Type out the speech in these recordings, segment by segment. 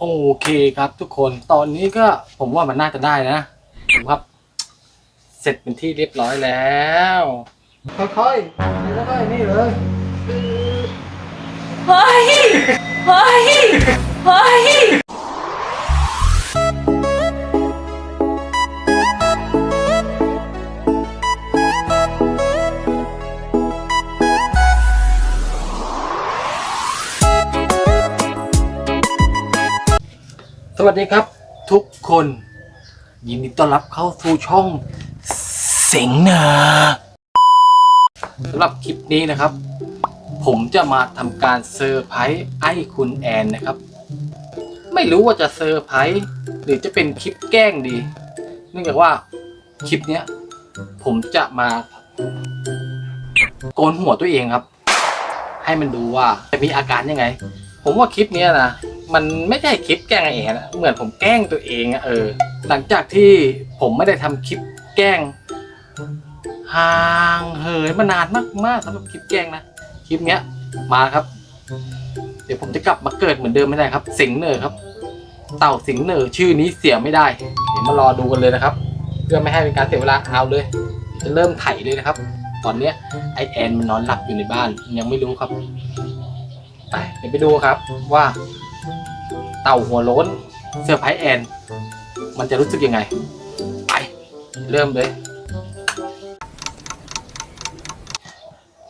โอเคครับทุกคนตอนนี้ก็ผมว่ามันน่าจะได้นะผมครับ เสร็จเป็นที่เรียบร้อยแล้วค่อยๆค่อยๆนี่เลยเฮ้ยเฮ้ยเฮ้ย สวัสดีครับ ทุกคน ยินดีต้อนรับเข้าสู่ช่องเสิงหนาสำหรับคลิปนี้นะครับ ผมจะมาทำการเซอร์ไพรส์ไอ้คุณแอนนะครับ ไม่รู้ว่าจะเซอร์ไพรส์หรือจะเป็นคลิปแกล้งดี เนื่องจากว่าคลิปเนี้ย ผมจะมาโกนหัวตัวเองครับ ให้มันดูว่าจะมีอาการยังไง ผมว่าคลิปเนี้ยนะ มันไม่ใช่คลิปแกล้งไอ้แอนะเหมือนผมแกล้งตัวเองอะเออ หลังจากที่ผมไม่ได้ทำคลิปแกล้งห่างเหินมานานมากๆสำหรับคลิปแกล้งนะคลิปเนี้ยมาครับ เดี๋ยวผมจะกลับมาเกิดเหมือนเดิมไม่ได้ครับ สิงห์เหนอครับ เต่าสิงห์เหนอชื่อนี้เสียไม่ได้ เดี๋ยวมารอดูกันเลยนะครับ เพื่อไม่ให้เป็นการเสียเวลาเอาเลย จะเริ่มไถเลยนะครับ ตอนเนี้ยไอแอนมันนอนหลับอยู่ในบ้านยังไม่รู้ครับ ไปเดี๋ยวไปดูครับว่า เต่าหัวโล้นเซอร์ไพรส์แอน มันจะรู้สึกยังไง ไป เริ่มเลย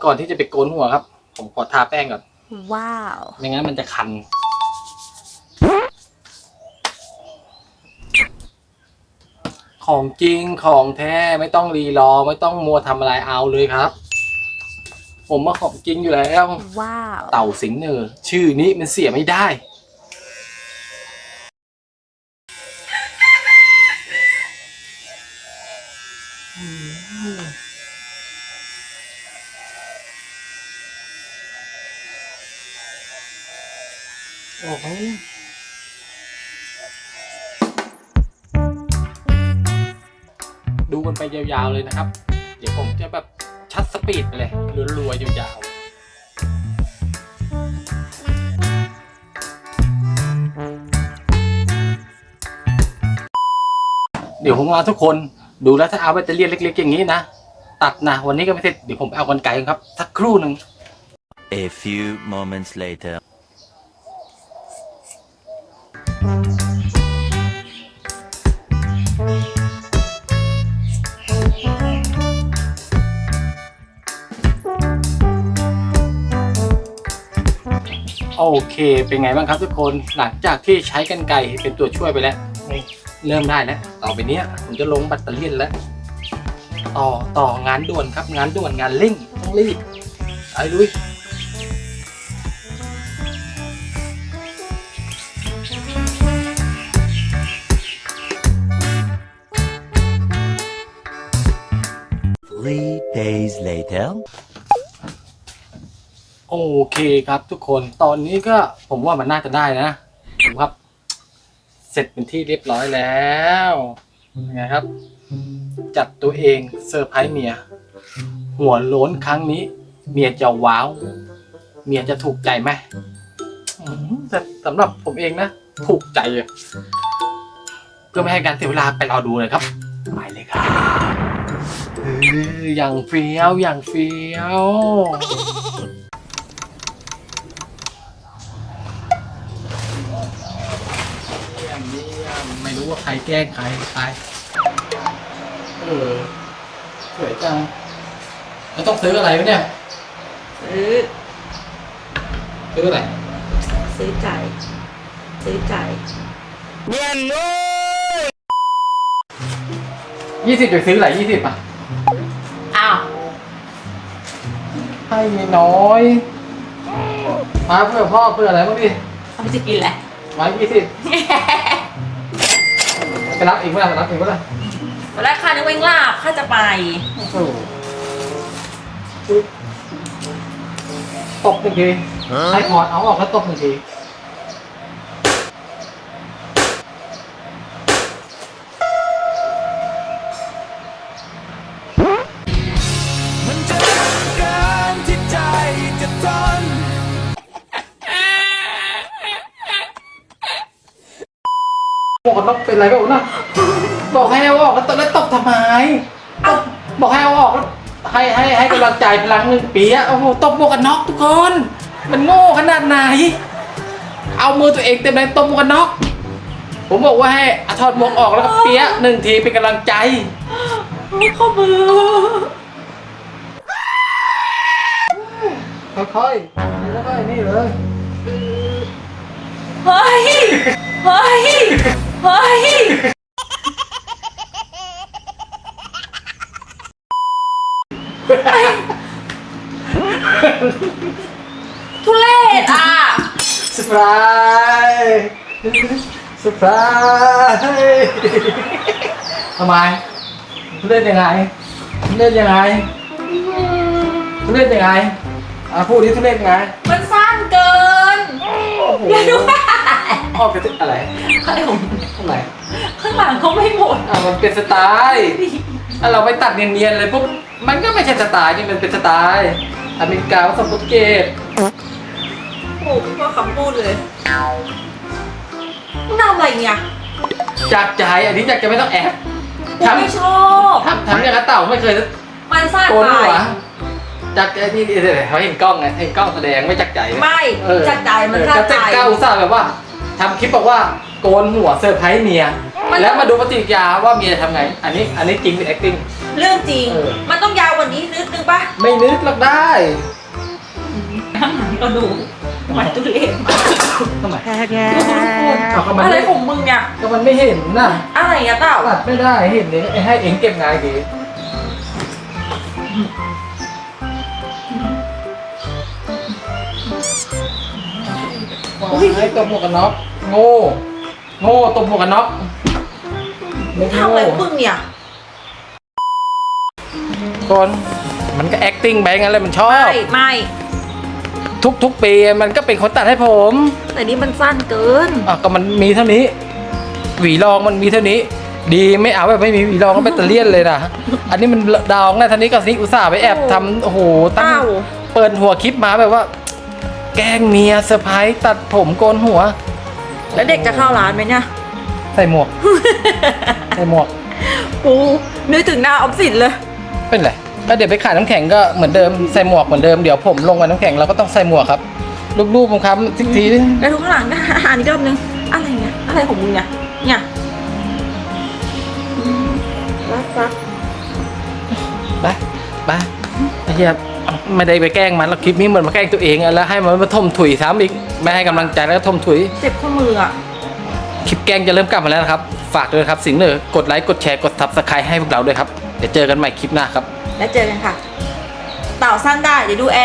ก่อนที่จะไปโกนหัวครับ ผมขอทาแป้งก่อน ว้าว ไม่งั้นมันจะคัน ของจริงของแท้ไม่ต้องรีรอไม่ต้องมัวทำอะไรเอาเลยครับผมมาของจริงอยู่แล้ว ว้าว เต่าสิงห์เนอชื่อนี้มันเสียไม่ได้ โอ้โหดูกันไปยาวๆเลยนะครับ เดี๋ยวผมจะแบบชัดสปีดไปเลยรัวๆยาวๆเดี๋ยวผมเอาทุกคน ดูแล้วถ้าเอาแบตเตอรี่เล็ก ๆ อย่างนี้นะ ตัดนะ วันนี้ก็ไม่เสร็จเดี๋ยวผมไปเอากันไกลก่อนครับสักครู่หนึ่ง A few moments later. โอเค เป็นไงบ้างครับทุกคนหลังจากที่ใช้กันไกรเป็นตัวช่วยไปแล้วนี่เริ่มได้แล้ว ต่อไปเนี้ยผมจะลงแบตเตอรี่แล้ว ต่อต่องานด่วนครับ งานด่วนงานเร่งต้องรีบไอ้ลุย Three days later. โอเคครับทุกคน ตอนนี้ก็ผมว่ามันน่าจะได้นะดูครับเส ร็จเป็นที่เรียบร้อยแล้วยังไงครับ จัดตัวเองเซอร์ไพรส์เมีย หัวโล้นครั้งนี้ เมียจะว้าว เมียจะถูกใจไหมแต่สำหรับผมเองนะ ถูกใจเพื่อไม่ให้การเสียเวลาไปรอดูเลยครับไปเลยครับอย่างเฟี้ยวอย่างเฟี้ยว เยี่ยมเยี่ยมไม่ รู้ว่าใครแกล้งใครใครเออสวยจังแล้วต้องซื้ออะไรวะเนี่ย ซื้อ ซื้ออะไร ซื้อใจซื้อใจยี่สิบจะซื้ออะไรยี่สิบอะ อ้าว ให้น้อยมาเพื่อพ่อเพื่ออะไรบ้างดิเอาไปจะกินแหละมายี่สิบ ไปรับอีกเมื่อไหร่ไปรับอีกเมื่อไหร่วันแรกข้านึกว่าเองลาบข้าจะไป โอ้โหตบหนึ่งทีให้ถอดเอาออกแล้วตบหนึ่งที เป็นไรก็นะบอกให้เอาออกแล้วตแล้วตบทำไมตบบอกให้เอาออกแล้วให้ให้ให้กำลังใจพลังหนึ่งปีอะโอ้โหตบหมวกกันน็อกทุกคน มันโง่ขนาดไหน เอามือตัวเองเต็มแรงตบหมวกกันน็อกผมบอกว่าให้เอาถอดหมวกออกแล้วก็เปียะหนึ่งทีเป็นกำลังใจข้อมือค่อยๆแล้วก็นี่เลยเฮ้ยเฮ้ย เฮ้ย ทุเรศอะ เซอร์ไพรส์เซอร์ไพรส์ทำไมทุเล่นยังไงทุเล่นยังไงทุเล่นยังไงอะพูดดิทุเล่นยังไงมันสั้นเกินโอ้โหอย่า ดูออกกระติกอะไรอะไรของอะไรข้างหลังเขาไม่หมดอะมันเป็นสไตล์ถ้าเราไปตัดเนียนๆเลยปุ๊บมันก็ไม่ใช่สไตล์นี่มันเป็นสไตล์อเมริกาผสมโปรตุเกสโอ้โหก็คำพูดเลยมึงทำอะไรเนี่ยจากใจอันนี้จากจะไม่ต้องแอบกูไม่ชอบทำทำอย่างกระเต่าไม่เคยมันสั้นโกนไปหัวจากใจนี่เดี๋ยวเขาเห็นกล้องไงเห็นกล้องแสดงไม่จากใจนะไม่เออจากใจมันเออจากใจเก้าอุตส่าห์แบบว่า ทำคลิปบอกว่าโกนหัวเซอร์ไพรส์เมียมันแล้วมาดูปฏิกิริยาว่าเมียจะทำไง อันนี้อันนี้จริงหรือ acting เรื่องจริง เออ มันต้องยาวกว่านี้นิดนึงป่ะไม่นึกหรอกได้ข้างหลังก็ดูมันตุเรศมากทำไมทุกคนเอาก็มันอะไรของมึงเนี่ย ก็มันไม่เห็นนะอะไรอะเต่าตัดไม่ได้เห็นเลยให้เองเก็บงานดีให้ตบหมวกกันน็อก โง่ โง่ตบหมวกกันน็อกมึงทำอะไรของมึงเนี่ยคนมันก็ acting ไปงั้นเลยมันชอบ ไม่ไม่ทุกทุกปีมันก็เป็นคนตัดให้ผมแต่นี่มันสั้นเกินอะก็มันมีเท่านี้ หวีรองมันมีเท่านี้ ดีไม่เอาแบบไม่มีหวีรองก็เป็นตะเลียนเลยนะอันนี้มันดองนะท่านี้กับนี้อุตส่าห์ไปแอบทำโอ้โหตั้งเต้าเปิดหัวคลิปมาแบบว่า แกล้งเมียเซอร์ไพรส์ตัดผมโกนหัว แล้วเด็กจะเข้าร้านไหมเนี่ย ใส่หมวก ใส่หมวกกูนึกถึงหน้าออฟสินเลย เป็นไรแล้วเดี๋ยวไปขายน้ำแข็งก็เหมือนเดิมใส่หมวกเหมือนเดิมเดี๋ยวผมลงมาน้ำแข็งเราก็ต้องใส่หมวกครับรูปๆผมครับทิกทีแล้วทุกข้างหลังนะอ่านอีกรอบนึง อะไรเนี่ย อะไรของมึงเนี่ย เนี่ยอืมรักรัก ไปไปไอ้เหี้ย ไม่ได้ไปแกล้งมันแล้วคลิปนี้เหมือนมาแกล้งตัวเองอะแล้วให้มันมาทมถุยซ้ำอีกไม่ให้กำลังใจแล้วก็ทมถุย เจ็บข้อมืออะ คลิปแกล้งจะเริ่มกลับมาแล้วนะครับ ฝากด้วยครับสิ่งเหนือกดไลค์กดแชร์กดซับสไครต์ให้พวกเราด้วยครับเดี๋ยวเจอกันใหม่คลิปหน้าครับ แล้วเจอกันค่ะ เต่าสั้นได้ เดี๋ยวดูแอร์